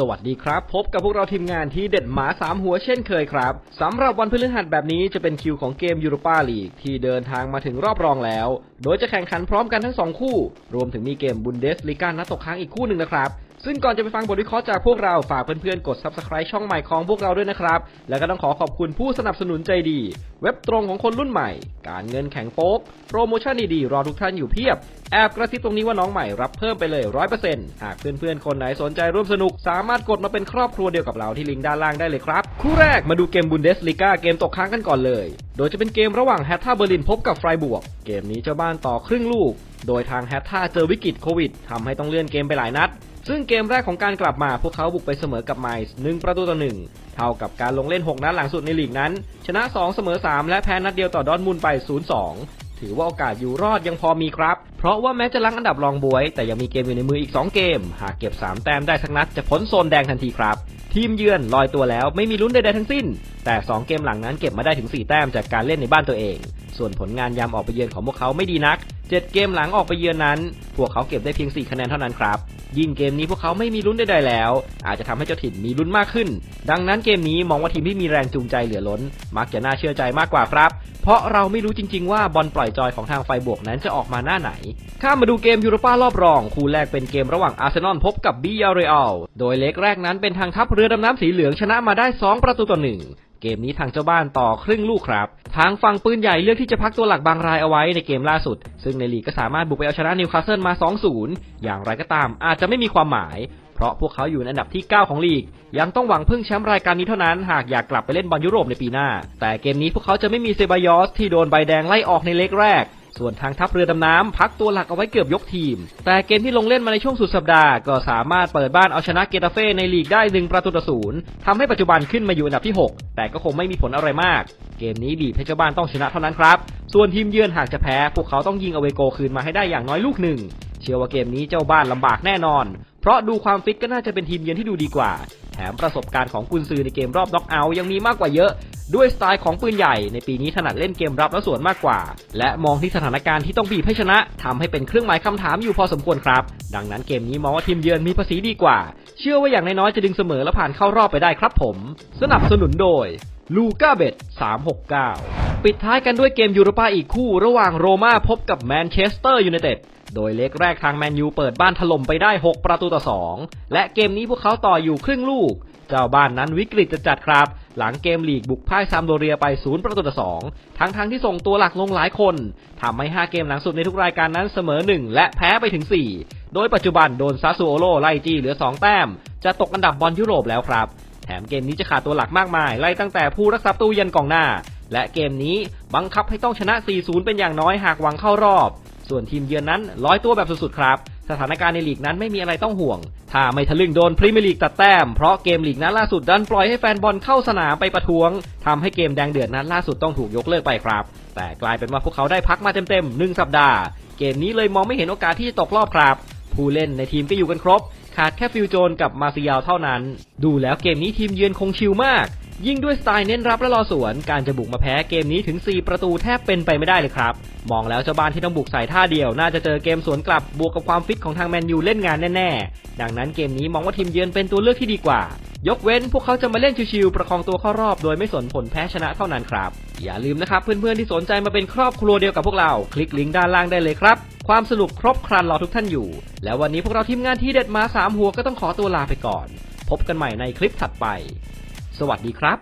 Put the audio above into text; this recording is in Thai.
สวัสดีครับ พบกับพวกเราทีมงานที่เด็ดหมาสามหัวเช่นเคยครับสำหรับวันพฤหัสแบบนี้จะเป็นคิวของเกมยูโรปาลีกที่เดินทางมาถึงรอบรองแล้ว โดยจะแข่งขันพร้อมกันทั้งสองคู่ รวมถึงมีเกมบุนเดสลีกานัดตกค้างอีกคู่หนึ่งนะครับ ซึ่งก่อนจะไปฟังบทวิเคราะห์จากพวกเราฝากเพื่อนๆ กด subscribe ช่องใหม่ของพวกเราด้วยนะครับ แล้วก็ต้องขอขอบคุณผู้สนับสนุนใจดี เว็บตรงของคนรุ่นใหม่ การเงินแข็งโป๊ก โปรโมชั่นดีๆ รอทุกท่านอยู่เพียบ แอบกระซิบตรงนี้ว่าน้องใหม่รับเพิ่มไปเลย 100%หากเพื่อนๆ คนไหนสนใจร่วมสนุก สามารถกดมาเป็นครอบครัวเดียวกับเราที่ลิงก์ด้านล่างได้เลยครับ คู่แรกมาดูเกมบุนเดสลิกาเกมตกค้างกันก่อนเลย โดยจะเป็นเกมระหว่างแฮตท่าเบอร์ลินพบกับไฟรบวก เกมนี้เจ้าบ้านต่อครึ่งลูก โดยทางแฮตท่าเจอวิกฤตโควิดทำให้ต้องเลื่อนเกมไปหลายนัด ซึ่งเกมแรกของการกลับมาพวกเขาบุกไปเสมอกับไมซ์หนึ่งประตูต่อหนึ่งเท่ากับการลงเล่น 6 นัดหลังสุดในลีกนั้น ชนะ 2 เสมอ 3 และแพ้นัดเดียวต่อดอร์ทมุนด์ไป 0-2 ถือว่าโอกาสอยู่รอดยังพอมีครับ เพราะว่าแม้จะลังอันดับรองบวย แต่ยังมีเกมอยู่ในมืออีก 2 เกม หากเก็บ 3 แต้มได้สักนัดจะพ้นโซนแดงทันทีครับ ทีมเยือนลอยตัวแล้วไม่มีลุ้นใดๆทั้งสิ้น แต่ 2 เกมหลังนั้นเก็บมาได้ถึง 4 แต้มจากการเล่นในบ้านตัวเอง ส่วนผลงานยามออกไปเยือนของพวกเขาไม่ดีนัก 7 เกมหลังออกไปเยือนนั้น พวกเขาเก็บได้เพียง 4 คะแนนเท่านั้นครับ ยิ่งเกมนี้พวกเขาไม่มีลุ้นใดๆแล้ว อาจจะทำให้เจ้าถิ่นมีลุ้นมากขึ้น ดังนั้นเกมนี้มองว่าทีมที่มีแรงจูงใจเหลือล้น มักจะน่าเชื่อใจมากกว่าครับ เพราะเราไม่รู้จริง ๆ ว่าบอลปล่อยจอยของทางไฟบวกนั้นจะออกมาหน้าไหน ข้ามาดูเกมยูโรปารอบรอง คู่แรกเป็นเกมระหว่างอาร์เซนอลพบกับบิยาเรอัลโดยเล็กแรกนั้นเป็นทางทัพเรือดำน้ำสีเหลืองชนะมาได้ 2 ประตูต่อหนึ่ง เกมนี้ทางเจ้าบ้านต่อครึ่งลูกครับ ทางฝั่งปืนใหญ่เลือกที่จะพักตัวหลักบางรายเอาไว้ในเกมล่าสุด ซึ่งในลีกก็สามารถบุกไปเอาชนะนิวคาสเซิลมา 2-0 อย่างไรก็ตามอาจจะไม่มีความหมาย เพราะพวกเขาอยู่ในอันดับที่ 9 ของลีก ยังต้องหวังพึ่งแชมป์รายการนี้เท่านั้นหากอยากกลับไปเล่นบอลยุโรปในปีหน้า แต่เกมนี้พวกเขาจะไม่มีเซบายอสที่โดนใบแดงไล่ออกในเล็กแรก ส่วนทางทัพเรือดำน้ำพักตัวหลักเอาไว้เกือบยกทีม แต่เกมที่ลงเล่นมาในช่วงสุดสัปดาห์ ก็สามารถเปิดบ้านเอาชนะเกตาเฟ่ในลีกได้หนึ่งประตูต่อศูนย์ทำให้ปัจจุบันขึ้นมาอยู่อันดับที่ 6 แต่ก็คงไม่มีผลอะไรมาก เกมนี้บีบให้เจ้าบ้านต้องชนะเท่านั้นครับ ส่วนทีมเยือนหากจะแพ้ พวกเขาต้องยิงเอาเวโกคืนมาให้ได้อย่างน้อยลูกหนึ่งเชื่อว่าเกมนี้เจ้าบ้านลำบากแน่นอน เพราะดูความฟิตก็น่าจะเป็นทีมเยือนที่ดูดีกว่า แถมประสบการณ์ของกุนซือในเกมรอบน็อกเอาท์ยังมีมากกว่าเยอะ ด้วยสไตล์ของปืนใหญ่ในปีนี้ถนัดเล่นเกมรับและสวนมากกว่า และมองที่สถานการณ์ที่ต้องบีบให้ชนะทำให้เป็นเครื่องหมายคำถามอยู่พอสมควรครับ ดังนั้นเกมนี้มองว่าทีมเยือนมีภาษีดีกว่า เชื่อว่าอย่างน้อยๆจะดึงเสมอและผ่านเข้ารอบไปได้ครับผม สนับสนุนโดยลูก้าเบต369 ปิดท้ายกันด้วยเกมยูโรปาอีกคู่ระหว่างโรม่าพบกับแมนเชสเตอร์ยูไนเต็ดโดยเล็กแรกทางแมนยูเปิดบ้านถล่มไปได้ 6 ประตูต่อ 2 และเกมนี้พวกเขาต่ออยู่ครึ่งลูก เจ้าบ้านนั้นวิกฤตจะจัดครับ หลังเกมลีกบุกพ่ายซามโดเรียไป0ประตูต่อ2ทั้งทั้งที่ส่งตัวหลักลงหลายคนทำให้ 5 เกมหลังสุดในทุกรายการนั้นเสมอ 1 และแพ้ไปถึง 4 โดยปัจจุบันโดนซาซูโอโลไล่จี้เหลือ 2 แต้ม จะตกอันดับบอลยุโรปแล้วครับ แถมเกมนี้จะขาดตัวหลักมากมาย ไล่ตั้งแต่ผู้รักษาประตูยันกองหน้า และเกมนี้บังคับให้ต้องชนะ 4-0 เป็นอย่างน้อยหากหวังเข้ารอบ ส่วนทีมเยือนนั้นร้อยตัวแบบสุดๆครับ สถานการณ์ในลีกนั้นไม่มีอะไรต้องห่วง ถ้าไม่ทะลึ่งโดนพรีเมียร์ลีกตัดแต้ม เพราะเกมลีกนั้นล่าสุดดันปล่อยให้แฟนบอลเข้าสนามไปประท้วงทำให้เกมแดงเดือดนั้นล่าสุดต้องถูกยกเลิกไปครับ แต่กลายเป็นว่าพวกเขาได้พักมาเต็มๆหนึ่งสัปดาห์ เกมนี้เลยมองไม่เห็นโอกาสที่จะตกรอบครับ ผู้เล่นในทีมก็อยู่กันครบ ขาดแค่ฟิลโจนกับมาซิยาลเท่านั้น ดูแล้วเกมนี้ทีมเยือนคงชิลมาก ยิ่งด้วยสไตล์เน้นรับและรอสวน การจะบุกมาแพ้เกมนี้ถึง 4 ประตูแทบเป็นไปไม่ได้เลยครับ มองแล้วเจ้าบ้านที่ต้องบุกใส่ท่าเดียว น่าจะเจอเกมสวนกลับบวกกับความฟิตของทางแมนยูเล่นงานแน่ๆ ดังนั้นเกมนี้มองว่าทีมเยือนเป็นตัวเลือกที่ดีกว่า ยกเว้นพวกเขาจะมาเล่นชิวๆประคองตัวเข้ารอบโดยไม่สนผลแพ้ชนะเท่านั้นครับ อย่าลืมนะครับเพื่อนๆที่สนใจมาเป็นครอบครัวเดียวกับพวกเรา คลิกลิงก์ด้านล่างได้เลยครับ ความสนุกครบครันรอทุกท่านอยู่ แล้ววันนี้พวกเราทีมงานที่เด็ดมาสามหัวก็ต้องขอตัวลาไปก่อน พบกันใหม่ในคลิปถัดไป สวัสดีครับ